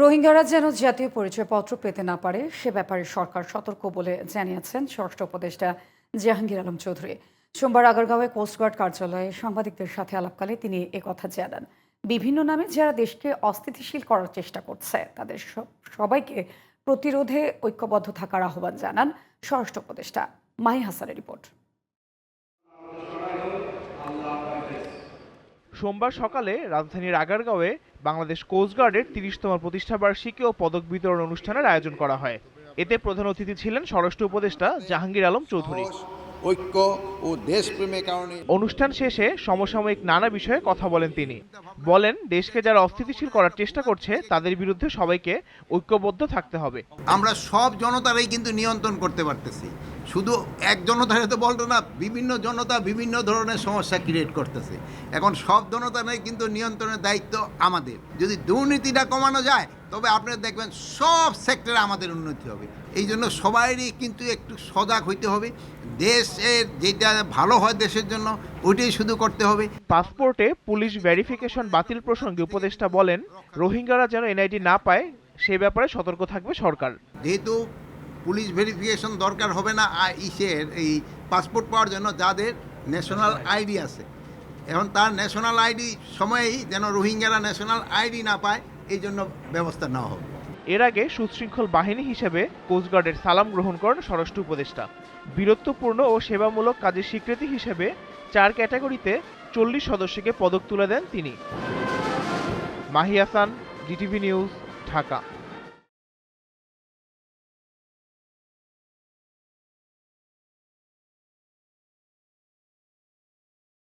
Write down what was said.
রোহিঙ্গারা যেন জাতীয় পরিচয়পত্র পেতে না পারে, সে ব্যাপারে সরকার সতর্ক বলে জানিয়েছেন ষষ্ঠ উপদেষ্টা জাহাঙ্গীর আলম চৌধুরী। সোমবার আগারগাঁওয়ে কোস্টগার্ড কার্যালয়ে সাংবাদিকদের সাথে আলাপকালে তিনি একথা জানান। বিভিন্ন নামে যারা দেশকে অস্থিতিশীল করার চেষ্টা করছে, তাদের সবাইকে প্রতিরোধে ঐক্যবদ্ধ থাকার আহ্বান জানান স্বরাষ্ট্র উপদেষ্টা। মাহি হাসানের রিপোর্ট। সোমবার সকালে রাজধানীর আগারগাঁওয়ে বাংলাদেশ কোস্টগার্ডের তিরিশতম প্রতিষ্ঠাবার্ষিকী ও পদক বিতরণ অনুষ্ঠানের আয়োজন করা হয়। এতে প্রধান অতিথি ছিলেন স্বরাষ্ট্র উপদেষ্টা জাহাঙ্গীর আলম চৌধুরী। ঐক্য ও দেশপ্রেমের কারণে অনুষ্ঠান শেষে সমসাময়িক নানা বিষয়ে কথা বলেন তিনি। বলেন দেশকে যারা অস্থিতিশীল করার চেষ্টা করছে তাদের বিরুদ্ধে সবাইকে ঐক্যবদ্ধ থাকতে হবে। আমরা সব জনতারাই কিন্তু নিয়ন্ত্রণ করতে পারতেছি। শুধু এক জনতারে তো বলতো না বিভিন্ন জনতা বিভিন্ন ধরনের সমস্যা ক্রিয়েট করতেছে। এখন সব জনতারাই কিন্তু নিয়ন্ত্রণের দায়িত্ব আমাদের। যদি দুর্নীতিটা কমানো যায় তবে আপনারা দেখবেন সব সেক্টরে আমাদের উন্নতি হবে। এই জন্য সবাইরই কিন্তু একটু সজাগ হইতে হবে। দেশের যেটা ভালো হয় দেশের জন্য ওইটাই শুধু করতে হবে। পাসপোর্টে পুলিশ ভেরিফিকেশন বাতিল প্রসঙ্গে উপদেষ্টা বলেন রোহিঙ্গারা যেন এনআইডি না পায় সে ব্যাপারে সতর্ক থাকবে সরকার। যেহেতু পুলিশ ভেরিফিকেশন দরকার হবে না ইসের এই পাসপোর্ট পাওয়ার জন্য যাদের ন্যাশনাল আইডি আছে। এখন তার ন্যাশনাল আইডি সময়েই যেন রোহিঙ্গারা ন্যাশনাল আইডি না পায় এই জন্য ব্যবস্থা নেওয়া হবে। এর আগে সুশৃঙ্খল বাহিনী হিসেবে কোস্টগার্ডের সালাম গ্রহণ করেন স্বরাষ্ট্র উপদেষ্টা। বীরত্বপূর্ণ ও সেবামূলক কাজের স্বীকৃতি হিসেবে চার ক্যাটাগরিতে চল্লিশ সদস্যকে পদক তুলে দেন তিনি। Mahi Hasan DTV news Dhaka.